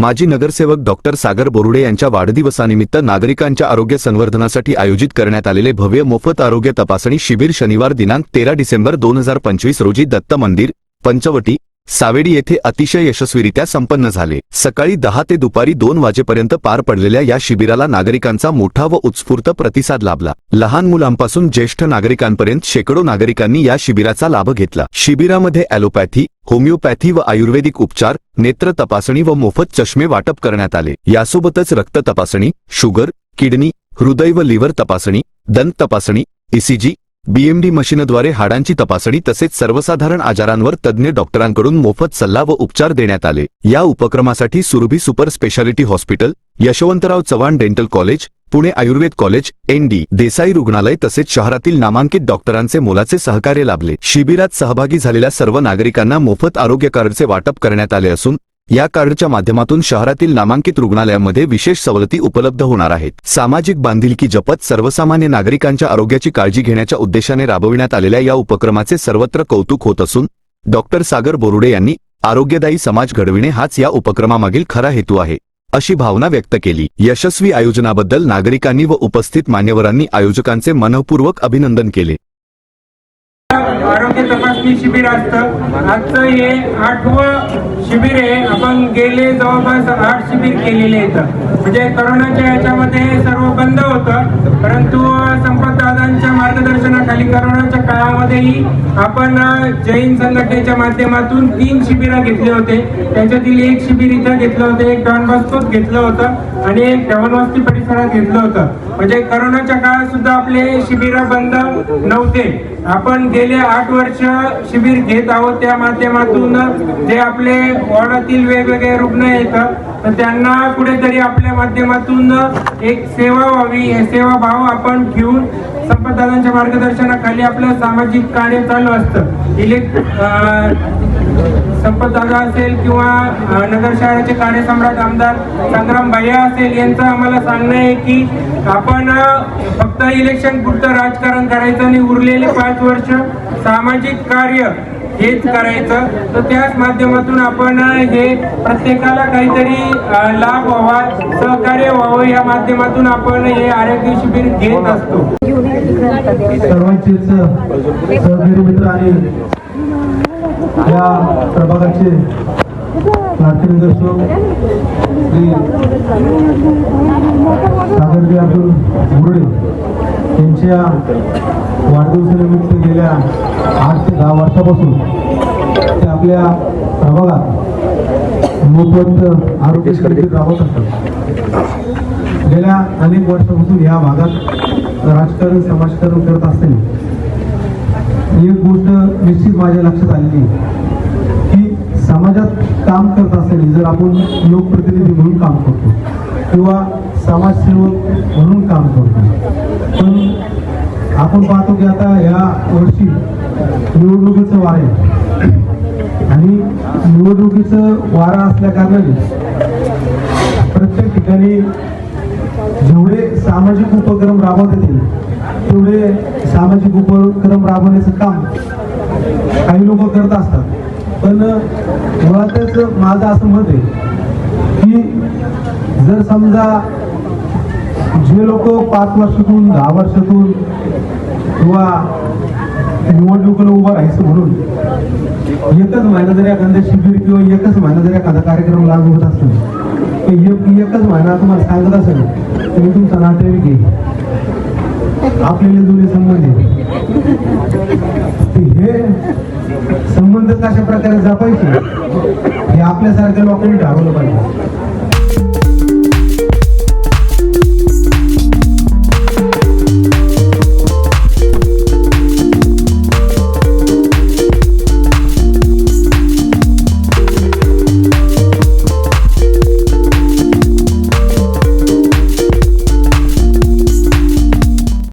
माजी नगरसेवक डॉक्टर सागर बोरुडे यांच्या वाढदिवसानिमित्त नागरिकांच्या आरोग्य संवर्धनासाठी आयोजित करण्यात आलेले भव्य मोफत आरोग्य तपासणी शिबिर शनिवार दिनांक तेरा डिसेंबर दोन हजार पंचवीस रोजी दत्त मंदिर पंचवटी सावेडी येथे अतिशय यशस्वीरित्या संपन्न झाले. सकाळी दहा ते दुपारी दोन वाजेपर्यंत पार पडलेल्या या शिबिराला नागरिकांचा मोठा व उत्स्फूर्त प्रतिसाद लाभला. लहान मुलांपासून ज्येष्ठ नागरिकांपर्यंत शेकडो नागरिकांनी या शिबिराचा लाभ घेतला. शिबिरामध्ये ॲलोपॅथी होमिओपॅथी व आयुर्वेदिक उपचार नेत्र तपासणी व मोफत चष्मे वाटप करण्यात आले. यासोबतच रक्त तपासणी शुगर किडनी हृदय व लिव्हर तपासणी दंत तपासणी ईसीजी बीएमडी मशीनद्वारे हाडांची तपासणी तसेच सर्वसाधारण आजारांवर तज्ज्ञ डॉक्टरांकडून मोफत सल्ला व उपचार देण्यात आले. या उपक्रमासाठी Surabhi super speciality hospital Yashwantrao Chavan dental college Pune Ayurveda college ND Desai रुग्णालय तसेच शहरातील नामांकित डॉक्टरांचे मोलाचे सहकार्य लाभले. शिबिरात सहभागी झालेल्या सर्व नागरिकांना मोफत आरोग्य कार्डचे वाटप करण्यात आले असून या कार्डच्या माध्यमातून शहरातील नामांकित रुग्णालयामध्ये विशेष सवलती उपलब्ध होणार आहेत. सामाजिक बांधिलकी जपत सर्वसामान्य नागरिकांच्या आरोग्याची काळजी घेण्याच्या उद्देशाने राबविण्यात आलेल्या या उपक्रमाचे सर्वत्र कौतुक होत असून डॉक्टर सागर बोरुडे यांनी आरोग्यदायी समाज घडविणे हाच या उपक्रमामागील खरा हेतू आहे अशी भावना व्यक्त केली. यशस्वी आयोजनाबद्दल नागरिकांनी व उपस्थित मान्यवरांनी आयोजकांचे मनपूर्वक अभिनंदन केले. आरोग्य तपासणी शिबिर असतं. आजचं हे आठवं शिबिर आहे. आपण गेले जवळपास आठ शिबिर केलेले आहेत. म्हणजे करोनाच्या याच्यामध्ये सर्व बंद होतं. परंतु संपत दादांच्या मार्गदर्शनाखाली करोनाच्या काळामध्येही आपण जैन संघटनेच्या माध्यमातून तीन शिबिरं घेतले होते. त्याच्यातील एक शिबिर इथं घेतलं होतं एक डॉन बॉस्कोत घेतलं होतं आणि एक धवनवस्ती परिसरात घेतलं होतं. म्हणजे करोनाच्या काळात सुद्धा आपले शिबिरं बंद नव्हते. आपण गेले आठ वर्ष शिबिर घेत आहोत त्या माध्यमातून जे आपले वॉर्डातील वेगवेगळे रुग्ण येतात तर त्यांना कुठेतरी आपल्या माध्यमातून एक सेवा व्हावी हे सेवा भाव आपण घेऊन संपतदादांच्या मार्गदर्शनाखाली आपलं सामाजिक कार्य चालू असतं. इलेक्ट संपतदादा असेल किंवा नगर शहराचे कार्यसम्राट आमदार संग्राम भैया असेल यांचं आम्हाला सांगणं आहे की आपण फक्त इलेक्शन पुरतं राजकारण करायचं आणि उरलेले पाच वर्ष सामाजिक कार्य हेच करायचं. तर त्याच माध्यमातून आपण हे प्रत्येकाला काहीतरी लाभ व्हावा सहकार्य व्हावं या माध्यमातून आपण हे आरोग्य शिबिर घेत असतो. सर्वांचेच सहकारी मित्र आणि या प्रभागाचे लाडके सागरजी अब्दुल मुरडे यांच्या वाढदिवसानिमित्त गेल्या आठ ते दहा वर्षापासून ते आपल्या प्रभागात मोफत आरोग्य शिबिर राबवत असतात. गेल्या अनेक वर्षापासून या भागात राजकारण समाजकारण करत असताना एक गोष्ट निश्चित माझ्या लक्षात आलेली की समाजात काम करत असताना जर आपण लोकप्रतिनिधी म्हणून काम करतो किंवा समाजसेवक म्हणून काम करतो पण आपण पाहतो की आता या वर्षी निवडणुकीचं वार आहे. आणि निवडणुकीचं वारा असल्या कारणाने प्रत्येक ठिकाणी जेवढे सामाजिक उपक्रम राबवत येतील तेवढे सामाजिक उपक्रम राबवण्याचं काम काही लोक करत असतात. पण मुळातच माझं असं मत आहे की जर समजा जे लोक पाच वर्षातून दहा वर्षातून किंवा निवडणुकीला उभं राहायचं म्हणून. एकच महिना जरी एखादं शिबिर किंवा एकच महिना जरी एखादा कार्यक्रम लागू होत असेल तर एक एकच महिना तुम्हाला सांगत असेल तर मी तुमचा नातेवाईक आहे. आपल्याला जुने संबंध आहे हे संबंध कशा प्रकारे जपायचे हे आपल्यासारख्या लोकांनी ठरवलं पाहिजे.